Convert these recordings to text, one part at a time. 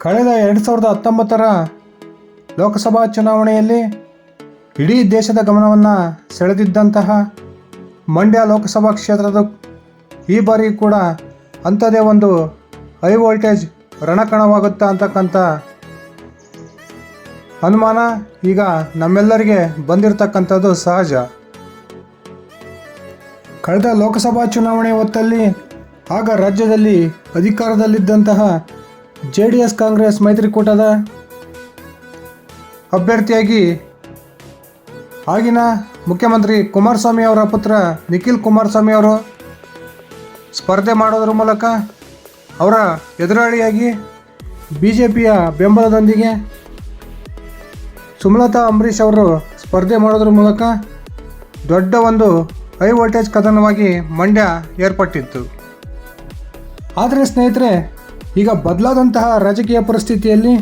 ಕಳೆದ ಎರಡು ಸಾವಿರದ ಹತ್ತೊಂಬತ್ತರ ಲೋಕಸಭಾ ಚುನಾವಣೆಯಲ್ಲಿ ಇಡೀ ದೇಶದ ಗಮನವನ್ನು ಸೆಳೆದಿದ್ದಂತಹ ಮಂಡ್ಯ ಲೋಕಸಭಾ ಕ್ಷೇತ್ರದ ಈ ಬಾರಿ ಕೂಡ ಅಂಥದೇ ಒಂದು ಹೈ ವೋಲ್ಟೇಜ್ ರಣಕಣವಾಗುತ್ತಾ ಅಂತಕ್ಕಂಥ ಅನುಮಾನ ಈಗ ನಮ್ಮೆಲ್ಲರಿಗೆ ಬಂದಿರತಕ್ಕಂಥದ್ದು ಸಹಜ. ಕಳೆದ ಲೋಕಸಭಾ ಚುನಾವಣೆ ಹೊತ್ತಲ್ಲಿ ಆಗ ರಾಜ್ಯದಲ್ಲಿ ಅಧಿಕಾರದಲ್ಲಿದ್ದಂತಹ ಜೆ ಡಿ ಎಸ್ ಕಾಂಗ್ರೆಸ್ ಮೈತ್ರಿಕೂಟದ ಅಭ್ಯರ್ಥಿಯಾಗಿ ಆಗಿನ ಮುಖ್ಯಮಂತ್ರಿ ಕುಮಾರಸ್ವಾಮಿ ಅವರ ಪುತ್ರ ನಿಖಿಲ್ ಕುಮಾರಸ್ವಾಮಿ ಅವರು ಸ್ಪರ್ಧೆ ಮಾಡೋದ್ರ ಮೂಲಕ ಅವರ ಎದುರಾಳಿಯಾಗಿ ಬಿ ಜೆ ಪಿಯ ಬೆಂಬಲದೊಂದಿಗೆ ಸುಮಲತಾ ಅಂಬರೀಷ್ ಅವರು ಸ್ಪರ್ಧೆ ಮಾಡೋದ್ರ ಮೂಲಕ ದೊಡ್ಡ ಒಂದು ಹೈ ವೋಲ್ಟೇಜ್ ಕದನವಾಗಿ ಮಂಡ್ಯ ಏರ್ಪಟ್ಟಿತ್ತು. ಆದರೆ ಸ್ನೇಹಿತರೆ ಈಗ ಬದಲಾದಂತಹ ರಾಜಕೀಯ ಪರಿಸ್ಥಿತಿಯಲ್ಲಿ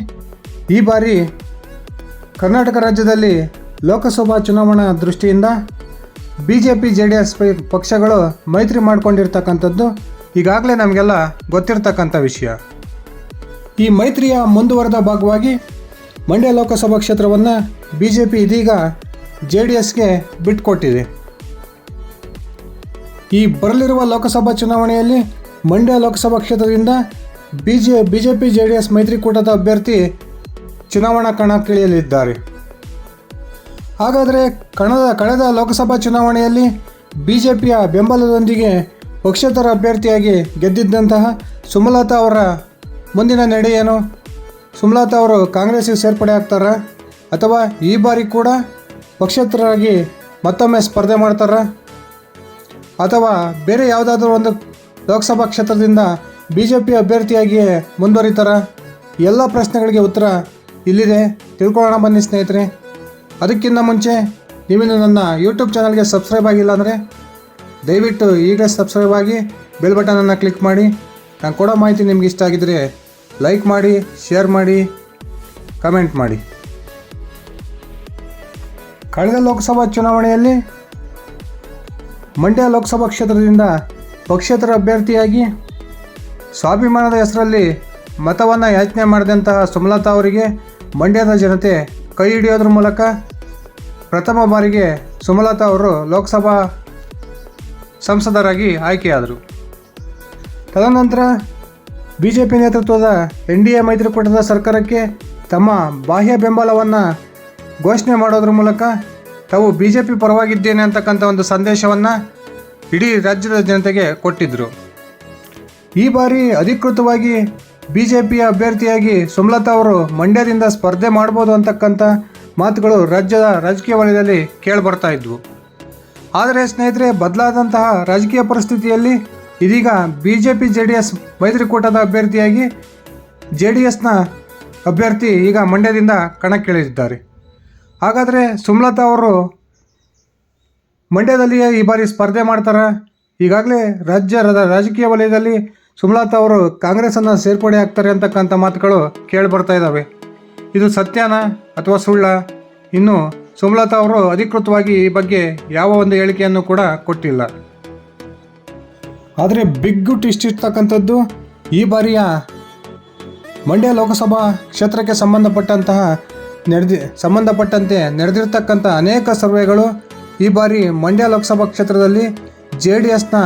ಈ ಬಾರಿ ಕರ್ನಾಟಕ ರಾಜ್ಯದಲ್ಲಿ ಲೋಕಸಭಾ ಚುನಾವಣಾ ದೃಷ್ಟಿಯಿಂದ B J P J D S ಪಕ್ಷಗಳು ಮೈತ್ರಿ ಮಾಡಿಕೊಂಡಿರ್ತಕ್ಕಂಥದ್ದು ಈಗಾಗಲೇ ನಮಗೆಲ್ಲ ಗೊತ್ತಿರ್ತಕ್ಕಂಥ ವಿಷಯ. ಈ ಮೈತ್ರಿಯ ಮುಂದುವರೆದ ಭಾಗವಾಗಿ ಮಂಡ್ಯ ಲೋಕಸಭಾ ಕ್ಷೇತ್ರವನ್ನು ಬಿ ಜೆ ಪಿ ಇದೀಗ ಜೆ ಡಿ ಎಸ್ಗೆ ಬಿಟ್ಕೊಟ್ಟಿದೆ ಈ ಬರಲಿರುವ ಲೋಕಸಭಾ ಚುನಾವಣೆಯಲ್ಲಿ ಮಂಡ್ಯ ಲೋಕಸಭಾ ಕ್ಷೇತ್ರದಿಂದ B J B J D S ಮೈತ್ರಿಕೂಟದ ಅಭ್ಯರ್ಥಿ ಚುನಾವಣಾ ಕಣಕ್ಕಿಳಿಯಲಿದ್ದಾರೆ ಹಾಗಾದರೆ ಕಣದ ಕಳೆದ ಲೋಕಸಭಾ ಚುನಾವಣೆಯಲ್ಲಿ ಬಿ ಜೆ ಪಿಯ ಬೆಂಬಲದೊಂದಿಗೆ ಪಕ್ಷೇತರ ಅಭ್ಯರ್ಥಿಯಾಗಿ ಗೆದ್ದಿದ್ದಂತಹ ಸುಮಲತಾ ಅವರ ಮುಂದಿನ ನಡೆ ಏನು? ಸುಮಲತಾ ಅವರು ಕಾಂಗ್ರೆಸ್ಸಿಗೆ ಸೇರ್ಪಡೆ ಆಗ್ತಾರಾ? ಅಥವಾ ಈ ಬಾರಿ ಕೂಡ ಪಕ್ಷೇತರರಾಗಿ ಮತ್ತೊಮ್ಮೆ ಸ್ಪರ್ಧೆ ಮಾಡ್ತಾರಾ? ಅಥವಾ ಬೇರೆ ಯಾವುದಾದ್ರೂ ಒಂದು ಲೋಕಸಭಾ ಕ್ಷೇತ್ರದಿಂದ ಬಿ ಜೆ ಪಿ ಅಭ್ಯರ್ಥಿಯಾಗಿ ಮುಂದುವರಿತಾರ? ಎಲ್ಲ ಪ್ರಶ್ನೆಗಳಿಗೆ ಉತ್ತರ ಇಲ್ಲಿದೆ. ತಿಳ್ಕೊಳ್ಳೋಣ ಬನ್ನಿ ಸ್ನೇಹಿತರೆ. ಅದಕ್ಕಿಂತ ಮುಂಚೆ, ನೀವಿನ್ನು ನನ್ನ ಯೂಟ್ಯೂಬ್ ಚಾನಲ್ಗೆ ಸಬ್ಸ್ಕ್ರೈಬ್ ಆಗಿಲ್ಲ ಅಂದರೆ ದಯವಿಟ್ಟು ಈಗಲೇ ಸಬ್ಸ್ಕ್ರೈಬ್ ಆಗಿ ಬೆಲ್ ಬಟನನ್ನು ಕ್ಲಿಕ್ ಮಾಡಿ. ನಾನು ಕೊಡೋ ಮಾಹಿತಿ ನಿಮ್ಗೆ ಇಷ್ಟ ಆಗಿದ್ದರೆ ಲೈಕ್ ಮಾಡಿ ಶೇರ್ ಮಾಡಿ ಕಮೆಂಟ್ ಮಾಡಿ. ಕಳೆದ ಲೋಕಸಭಾ ಚುನಾವಣೆಯಲ್ಲಿ ಮಂಡ್ಯ ಲೋಕಸಭಾ ಕ್ಷೇತ್ರದಿಂದ ಪಕ್ಷೇತರ ಅಭ್ಯರ್ಥಿಯಾಗಿ ಸ್ವಾಭಿಮಾನದ ಹೆಸರಲ್ಲಿ ಮತವನ್ನು ಯಾಚನೆ ಮಾಡಿದಂತಹ ಸುಮಲತಾ ಅವರಿಗೆ ಮಂಡ್ಯದ ಜನತೆ ಕೈ ಹಿಡಿಯೋದ್ರ ಮೂಲಕ ಪ್ರಥಮ ಬಾರಿಗೆ ಸುಮಲತಾ ಅವರು ಲೋಕಸಭಾ ಸಂಸದರಾಗಿ ಆಯ್ಕೆಯಾದರು. ತದನಂತರ ಬಿ ಜೆ ಪಿ ನೇತೃತ್ವದ ಎನ್ ಡಿ ಎ ಮೈತ್ರಿಕೂಟದ ಸರ್ಕಾರಕ್ಕೆ ತಮ್ಮ ಬಾಹ್ಯ ಬೆಂಬಲವನ್ನು ಘೋಷಣೆ ಮಾಡೋದ್ರ ಮೂಲಕ ತಾವು ಬಿ ಜೆ ಪಿ ಪರವಾಗಿದ್ದೇನೆ ಅಂತಕ್ಕಂಥ ಒಂದು ಸಂದೇಶವನ್ನು ಇಡೀ ರಾಜ್ಯದ ಜನತೆಗೆ ಕೊಟ್ಟಿದ್ದರು ಈ ಬಾರಿ ಅಧಿಕೃತವಾಗಿ ಬಿ ಜೆ ಪಿಯ ಅಭ್ಯರ್ಥಿಯಾಗಿ ಸುಮಲತಾ ಅವರು ಮಂಡ್ಯದಿಂದ ಸ್ಪರ್ಧೆ ಮಾಡ್ಬೋದು ಅಂತಕ್ಕಂಥ ಮಾತುಗಳು ರಾಜ್ಯದ ರಾಜಕೀಯ ವಲಯದಲ್ಲಿ ಕೇಳಿಬರ್ತಾ ಇದ್ವು. ಆದರೆ ಸ್ನೇಹಿತರೆ, ಬದಲಾದಂತಹ ರಾಜಕೀಯ ಪರಿಸ್ಥಿತಿಯಲ್ಲಿ ಇದೀಗ B J P J D S ಮೈತ್ರಿಕೂಟದ ಅಭ್ಯರ್ಥಿಯಾಗಿ ಜೆ ಡಿ ಎಸ್ನ ಅಭ್ಯರ್ಥಿ ಈಗ ಮಂಡ್ಯದಿಂದ ಕಣಕ್ಕಿಳಿದಿದ್ದಾರೆ. ಹಾಗಾದರೆ ಸುಮಲತಾ ಅವರು ಮಂಡ್ಯದಲ್ಲಿಯೇ ಈ ಬಾರಿ ಸ್ಪರ್ಧೆ ಮಾಡ್ತಾರೆ? ಈಗಾಗಲೇ ರಾಜ್ಯ ರಾಜಕೀಯ ವಲಯದಲ್ಲಿ ಸುಮಲತಾ ಅವರು, ಕಾಂಗ್ರೆಸ್ಸನ್ನು ಸೇರ್ಪಡೆ ಆಗ್ತಾರೆ ಅಂತಕ್ಕಂಥ ಮಾತುಗಳು ಕೇಳಿ ಬರ್ತಾ ಇದ್ದಾವೆ ಇದು ಸತ್ಯನ ಅಥವಾ ಸುಳ್ಳ? ಇನ್ನು ಸುಮಲತಾ ಅವರು ಅಧಿಕೃತವಾಗಿ ಈ ಬಗ್ಗೆ ಯಾವ ಒಂದು ಹೇಳಿಕೆಯನ್ನು ಕೂಡ ಕೊಟ್ಟಿಲ್ಲ. ಆದರೆ ಬಿಗ್ ಟ್ವಿಸ್ಟ್ ಇರ್ತಕ್ಕಂಥದ್ದು ಈ ಬಾರಿಯ ಮಂಡ್ಯ ಲೋಕಸಭಾ ಕ್ಷೇತ್ರಕ್ಕೆ ಸಂಬಂಧಪಟ್ಟಂತಹ ನಡೆದಿ, ಸಂಬಂಧಪಟ್ಟಂತೆ ನಡೆದಿರ್ತಕ್ಕಂಥ ಅನೇಕ ಸರ್ವೆಗಳು ಈ ಬಾರಿ ಮಂಡ್ಯ ಲೋಕಸಭಾ ಕ್ಷೇತ್ರದಲ್ಲಿ ಜೆ ಡಿ ಎಸ್ನ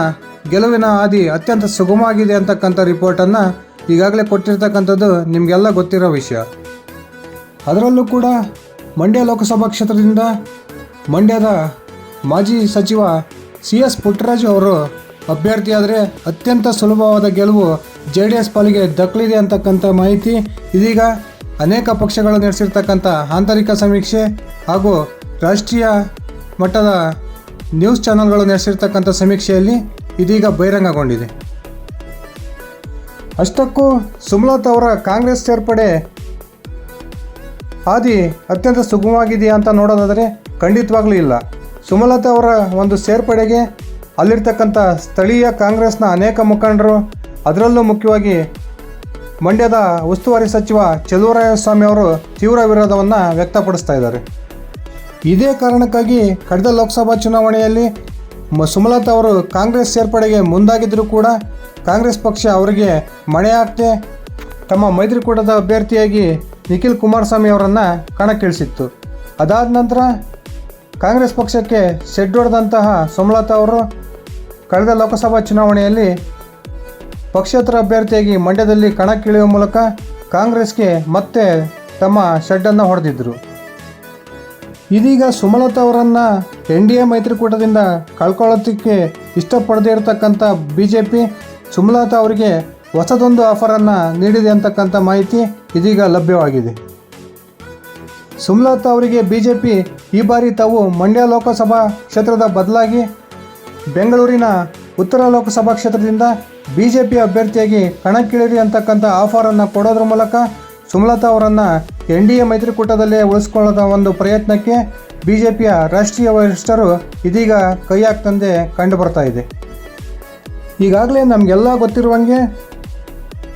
ಗೆಲುವಿನ ಹಾದಿ ಅತ್ಯಂತ ಸುಗಮವಾಗಿದೆ ಅಂತಕ್ಕಂಥ ರಿಪೋರ್ಟನ್ನು ಈಗಾಗಲೇ ಕೊಟ್ಟಿರ್ತಕ್ಕಂಥದ್ದು ನಿಮಗೆಲ್ಲ ಗೊತ್ತಿರೋ ವಿಷಯ. ಅದರಲ್ಲೂ ಕೂಡ ಮಂಡ್ಯ ಲೋಕಸಭಾ ಕ್ಷೇತ್ರದಿಂದ ಮಂಡ್ಯದ ಮಾಜಿ ಸಚಿವ ಸಿ ಎಸ್ ಪುಟ್ಟರಾಜು ಅವರು ಅಭ್ಯರ್ಥಿಯಾದರೆ ಅತ್ಯಂತ ಸುಲಭವಾದ ಗೆಲುವು ಜೆ ಡಿ ಎಸ್ ಪಾಲಿಗೆ ದಕ್ಕಲಿದೆ ಅಂತಕ್ಕಂಥ ಮಾಹಿತಿ. ಇದೀಗ ಅನೇಕ ಪಕ್ಷಗಳು ನಡೆಸಿರ್ತಕ್ಕಂಥ ಆಂತರಿಕ ಸಮೀಕ್ಷೆ ಹಾಗೂ ರಾಷ್ಟ್ರೀಯ ಮಟ್ಟದ ನ್ಯೂಸ್ ಚಾನೆಲ್ಗಳು ನಡೆಸಿರ್ತಕ್ಕಂಥ ಸಮೀಕ್ಷೆಯಲ್ಲಿ ಇದೀಗ ಬಹಿರಂಗಗೊಂಡಿದೆ. ಅಷ್ಟಕ್ಕೂ ಸುಮಲತಾ ಅವರ ಕಾಂಗ್ರೆಸ್ ಸೇರ್ಪಡೆ ಹಾದಿ ಅತ್ಯಂತ ಸುಗಮವಾಗಿದೆಯಾ ಅಂತ ನೋಡೋದಾದರೆ ಖಂಡಿತವಾಗ್ಲೂ ಇಲ್ಲ. ಸುಮಲತಾ ಅವರ ಒಂದು ಸೇರ್ಪಡೆಗೆ ಅಲ್ಲಿರ್ತಕ್ಕಂಥ ಸ್ಥಳೀಯ ಕಾಂಗ್ರೆಸ್ನ ಅನೇಕ ಮುಖಂಡರು, ಅದರಲ್ಲೂ ಮುಖ್ಯವಾಗಿ ಮಂಡ್ಯದ ಉಸ್ತುವಾರಿ ಸಚಿವ ಸ್ವಾಮಿ ಅವರು ತೀವ್ರ ವಿರೋಧವನ್ನು ವ್ಯಕ್ತಪಡಿಸ್ತಾ ಇದ್ದಾರೆ. ಇದೇ ಕಾರಣಕ್ಕಾಗಿ ಕಳೆದ ಲೋಕಸಭಾ ಚುನಾವಣೆಯಲ್ಲಿ ಸುಮಲತಾ ಅವರು ಕಾಂಗ್ರೆಸ್ ಸೇರ್ಪಡೆಗೆ ಮುಂದಾಗಿದ್ದರೂ ಕೂಡ ಕಾಂಗ್ರೆಸ್ ಪಕ್ಷ ಅವರಿಗೆ ಮಣೆ ಹಾಕದೆ ತಮ್ಮ ಮೈತ್ರಿಕೂಟದ ಅಭ್ಯರ್ಥಿಯಾಗಿ ನಿಖಿಲ್ ಕುಮಾರಸ್ವಾಮಿ ಅವರನ್ನು ಕಣಕ್ಕಿಳಿಸಿತ್ತು. ಅದಾದ ನಂತರ ಕಾಂಗ್ರೆಸ್ ಪಕ್ಷಕ್ಕೆ ಹೊಡೆದಂತಹ ಸುಮಲತಾ ಅವರು ಕಳೆದ ಲೋಕಸಭಾ ಚುನಾವಣೆಯಲ್ಲಿ ಪಕ್ಷೇತರ ಅಭ್ಯರ್ಥಿಯಾಗಿ ಮಂಡ್ಯದಲ್ಲಿ ಕಣಕ್ಕಿಳಿಯುವ ಮೂಲಕ ಕಾಂಗ್ರೆಸ್ಗೆ ಮತ್ತೆ ತಮ್ಮ ಶೆಡ್ಡನ್ನು ಹೊಡೆದಿದ್ದರು ಇದೀಗ ಸುಮಲತಾ ಅವರನ್ನು ಎನ್ ಡಿ ಎ ಮೈತ್ರಿಕೂಟದಿಂದ ಕಳ್ಕೊಳ್ಳೋದಕ್ಕೆ ಇಷ್ಟಪಡದೇ ಇರತಕ್ಕಂಥ ಬಿ ಜೆ ಪಿ ಸುಮಲತಾ ಅವರಿಗೆ ಹೊಸದೊಂದು ಆಫರನ್ನು ನೀಡಿದೆ ಅಂತಕ್ಕಂಥ ಮಾಹಿತಿ ಇದೀಗ ಲಭ್ಯವಾಗಿದೆ. ಸುಮಲತಾ ಅವರಿಗೆ ಬಿ ಜೆ ಪಿ ಈ ಬಾರಿ ತಾವು ಮಂಡ್ಯ ಲೋಕಸಭಾ ಕ್ಷೇತ್ರದ ಬದಲಾಗಿ ಬೆಂಗಳೂರಿನ ಉತ್ತರ ಲೋಕಸಭಾ ಕ್ಷೇತ್ರದಿಂದ ಬಿ ಜೆ ಪಿ ಅಭ್ಯರ್ಥಿಯಾಗಿ ಕಣಕ್ಕಿಳಿರಿ ಅಂತಕ್ಕಂಥ ಆಫರನ್ನು ಕೊಡೋದ್ರ ಮೂಲಕ ಸುಮಲತಾ ಅವರನ್ನು ಎನ್ ಡಿ ಎ ಮೈತ್ರಿಕೂಟದಲ್ಲೇ ಉಳಿಸ್ಕೊಳ್ಳೋದ ಒಂದು ಪ್ರಯತ್ನಕ್ಕೆ ಬಿ ಜೆ ಪಿಯ ರಾಷ್ಟ್ರೀಯ ವರಿಷ್ಠರು ಇದೀಗ ಕೈ ಹಾಕ್ತಂದೆ ಕಂಡು ಬರ್ತಾ ಇದೆ. ಈಗಾಗಲೇ ನಮಗೆಲ್ಲ ಗೊತ್ತಿರುವಂಗೆ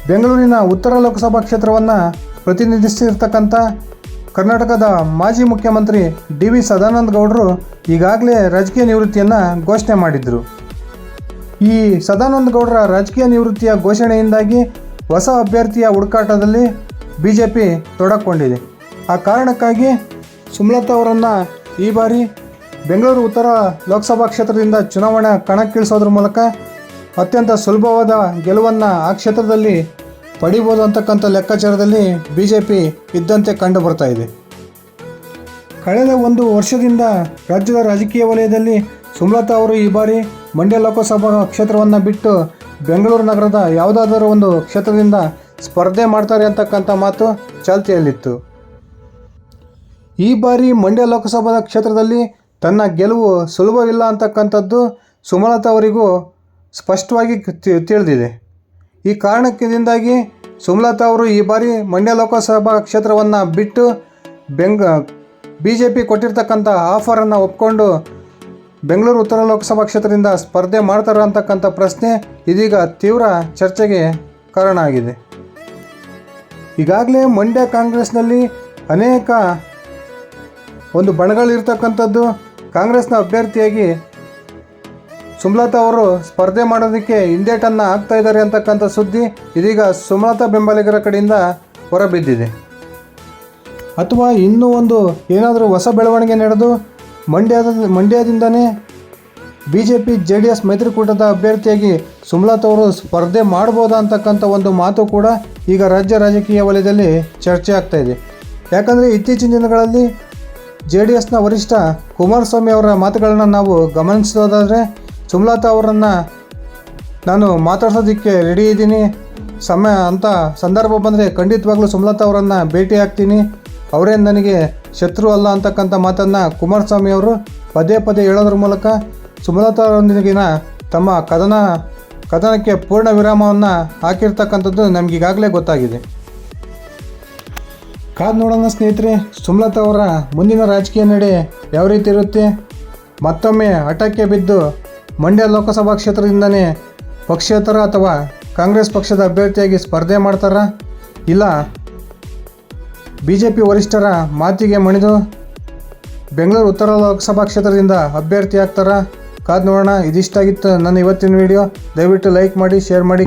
ಬೆಂಗಳೂರಿನ ಉತ್ತರ ಲೋಕಸಭಾ ಕ್ಷೇತ್ರವನ್ನು ಪ್ರತಿನಿಧಿಸಿರ್ತಕ್ಕಂಥ ಕರ್ನಾಟಕದ ಮಾಜಿ ಮುಖ್ಯಮಂತ್ರಿ ಡಿ ವಿ ಸದಾನಂದ ಗೌಡರು ಈಗಾಗಲೇ ರಾಜಕೀಯ ನಿವೃತ್ತಿಯನ್ನು ಘೋಷಣೆ ಮಾಡಿದರು. ಈ ಸದಾನಂದ ಗೌಡರ ರಾಜಕೀಯ ನಿವೃತ್ತಿಯ ಘೋಷಣೆಯಿಂದಾಗಿ ಹೊಸ ಅಭ್ಯರ್ಥಿಯ ಹುಡುಕಾಟದಲ್ಲಿ ಬಿ ಜೆ ಪಿ ತೊಡಕೊಂಡಿದೆ ಆ ಕಾರಣಕ್ಕಾಗಿ ಸುಮಲತಾ ಅವರನ್ನು ಈ ಬಾರಿ ಬೆಂಗಳೂರು ಉತ್ತರ ಲೋಕಸಭಾ ಕ್ಷೇತ್ರದಿಂದ ಚುನಾವಣೆ ಕಣಕ್ಕಿಳಿಸೋದ್ರ ಮೂಲಕ ಅತ್ಯಂತ ಸುಲಭವಾದ ಗೆಲುವನ್ನು ಆ ಕ್ಷೇತ್ರದಲ್ಲಿ ಪಡಿಬೋದು ಅಂತಕ್ಕಂಥ ಲೆಕ್ಕಾಚಾರದಲ್ಲಿ ಬಿ ಜೆ ಪಿ ಇದ್ದಂತೆ ಕಂಡು ಬರ್ತಾ ಇದೆ. ಕಳೆದ ಒಂದು ವರ್ಷದಿಂದ ರಾಜ್ಯದ ರಾಜಕೀಯ ವಲಯದಲ್ಲಿ ಸುಮಲತಾ ಅವರು ಈ ಬಾರಿ ಮಂಡ್ಯ ಲೋಕಸಭಾ ಕ್ಷೇತ್ರವನ್ನು ಬಿಟ್ಟು ಬೆಂಗಳೂರು ನಗರದ ಯಾವುದಾದರೂ ಒಂದು ಕ್ಷೇತ್ರದಿಂದ ಸ್ಪರ್ಧೆ ಮಾಡ್ತಾರೆ ಅಂತಕ್ಕಂಥ ಮಾತು ಚಾಲ್ತಿಯಲ್ಲಿತ್ತು. ಈ ಬಾರಿ ಮಂಡ್ಯ ಲೋಕಸಭಾ ಕ್ಷೇತ್ರದಲ್ಲಿ ತನ್ನ ಗೆಲುವು ಸುಲಭವಿಲ್ಲ ಅಂತಕ್ಕಂಥದ್ದು ಸುಮಲತಾ ಅವರಿಗೂ ಸ್ಪಷ್ಟವಾಗಿ ತಿಳಿದಿದೆ. ಈ ಕಾರಣಕ್ಕಿಂದಾಗಿ ಸುಮಲತಾ ಅವರು ಈ ಬಾರಿ ಮಂಡ್ಯ ಲೋಕಸಭಾ ಕ್ಷೇತ್ರವನ್ನು ಬಿಟ್ಟು ಬೆಂಗ ಬಿ ಜೆ ಪಿ ಕೊಟ್ಟಿರ್ತಕ್ಕಂಥ ಆಫರನ್ನು ಒಪ್ಕೊಂಡು ಬೆಂಗಳೂರು ಉತ್ತರ ಲೋಕಸಭಾ ಕ್ಷೇತ್ರದಿಂದ ಸ್ಪರ್ಧೆ ಮಾಡ್ತಾರೆ ಅಂತಕ್ಕಂಥ ಪ್ರಶ್ನೆ ಇದೀಗ ತೀವ್ರ ಚರ್ಚೆಗೆ ಕಾರಣ ಆಗಿದೆ. ಈಗಾಗಲೇ ಮಂಡ್ಯ ಕಾಂಗ್ರೆಸ್ನಲ್ಲಿ ಅನೇಕ ಒಂದು ಬಣಗಳಿರ್ತಕ್ಕಂಥದ್ದು ಕಾಂಗ್ರೆಸ್ನ ಅಭ್ಯರ್ಥಿಯಾಗಿ ಸುಮಲತಾ ಅವರು ಸ್ಪರ್ಧೆ ಮಾಡೋದಕ್ಕೆ ಹಿಂದೇಟನ್ನು ಹಾಕ್ತಾ ಇದ್ದಾರೆ ಅಂತಕ್ಕಂಥ ಸುದ್ದಿ ಇದೀಗ ಸುಮಲತಾ ಬೆಂಬಲಿಗರ ಕಡೆಯಿಂದ ಹೊರಬಿದ್ದಿದೆ. ಅಥವಾ ಇನ್ನೂ ಒಂದು ಏನಾದರೂ ಹೊಸ ಬೆಳವಣಿಗೆ ನಡೆದು ಮಂಡ್ಯದ, ಮಂಡ್ಯದಿಂದನೇ B J P J D S ಮೈತ್ರಿಕೂಟದ ಅಭ್ಯರ್ಥಿಯಾಗಿ ಸುಮಲತಾ ಅವರು ಸ್ಪರ್ಧೆ ಮಾಡ್ಬೋದಾ ಅಂತಕ್ಕಂಥ ಒಂದು ಮಾತು ಕೂಡ ಈಗ ರಾಜ್ಯ ರಾಜಕೀಯ ವಲಯದಲ್ಲಿ ಚರ್ಚೆ ಆಗ್ತಾ ಇದೆ. ಯಾಕಂದರೆ ಇತ್ತೀಚಿನ ದಿನಗಳಲ್ಲಿ ಜೆ ಡಿ ಎಸ್ನ ವರಿಷ್ಠ ಕುಮಾರಸ್ವಾಮಿ ಅವರ ಮಾತುಗಳನ್ನು ನಾವು ಗಮನಿಸೋದಾದರೆ, ಸುಮಲತಾ ಅವರನ್ನು ನಾನು ಮಾತಾಡ್ಸೋದಕ್ಕೆ ರೆಡಿ ಇದ್ದೀನಿ. ಸಮಯ ಅಂತ ಸಂದರ್ಭ ಬಂದರೆ ಖಂಡಿತವಾಗ್ಲೂ ಸುಮಲತಾ ಅವರನ್ನು ಭೇಟಿ ಆಗ್ತೀನಿ. ಅವರೇನು ನನಗೆ ಶತ್ರು ಅಲ್ಲ ಅಂತಕ್ಕಂಥ ಮಾತನ್ನು ಕುಮಾರಸ್ವಾಮಿ ಅವರು ಪದೇ ಪದೇ ಹೇಳೋದ್ರ ಮೂಲಕ ಸುಮಲತಾ ಅವರೊಂದಿಗಿನ ತಮ್ಮ ಕದನ, ಕದನಕ್ಕೆ ಪೂರ್ಣ ವಿರಾಮವನ್ನು ಹಾಕಿರ್ತಕ್ಕಂಥದ್ದು ನಮಗೀಗಾಗಲೇ ಗೊತ್ತಾಗಿದೆ. ಕಾದು ನೋಡೋಣ ಸ್ನೇಹಿತರೆ, ಸುಮಲತಾ ಅವರ ಮುಂದಿನ ರಾಜಕೀಯ ನಡೆ ಯಾವ ರೀತಿ ಇರುತ್ತೆ? ಮತ್ತೊಮ್ಮೆ ಹಠಕ್ಕೆ ಬಿದ್ದು ಮಂಡ್ಯ ಲೋಕಸಭಾ ಕ್ಷೇತ್ರದಿಂದನೇ ಪಕ್ಷೇತರ ಅಥವಾ ಕಾಂಗ್ರೆಸ್ ಪಕ್ಷದ ಅಭ್ಯರ್ಥಿಯಾಗಿ ಸ್ಪರ್ಧೆ ಮಾಡ್ತಾರಾ? ಇಲ್ಲ ಬಿ ಜೆ ಪಿ ವರಿಷ್ಠರ ಮಾತಿಗೆ ಮಣಿದು ಬೆಂಗಳೂರು ಉತ್ತರ ಲೋಕಸಭಾ ಕ್ಷೇತ್ರದಿಂದ ಅಭ್ಯರ್ಥಿ ಆಗ್ತಾರಾ ಕಾದ್ ನೋಡೋಣ, ಇದಿಷ್ಟಾಗಿತ್ತು ನನ್ನ ಇವತ್ತಿನ ವಿಡಿಯೋ ದಯವಿಟ್ಟು ಲೈಕ್ ಮಾಡಿ ಶೇರ್ ಮಾಡಿ.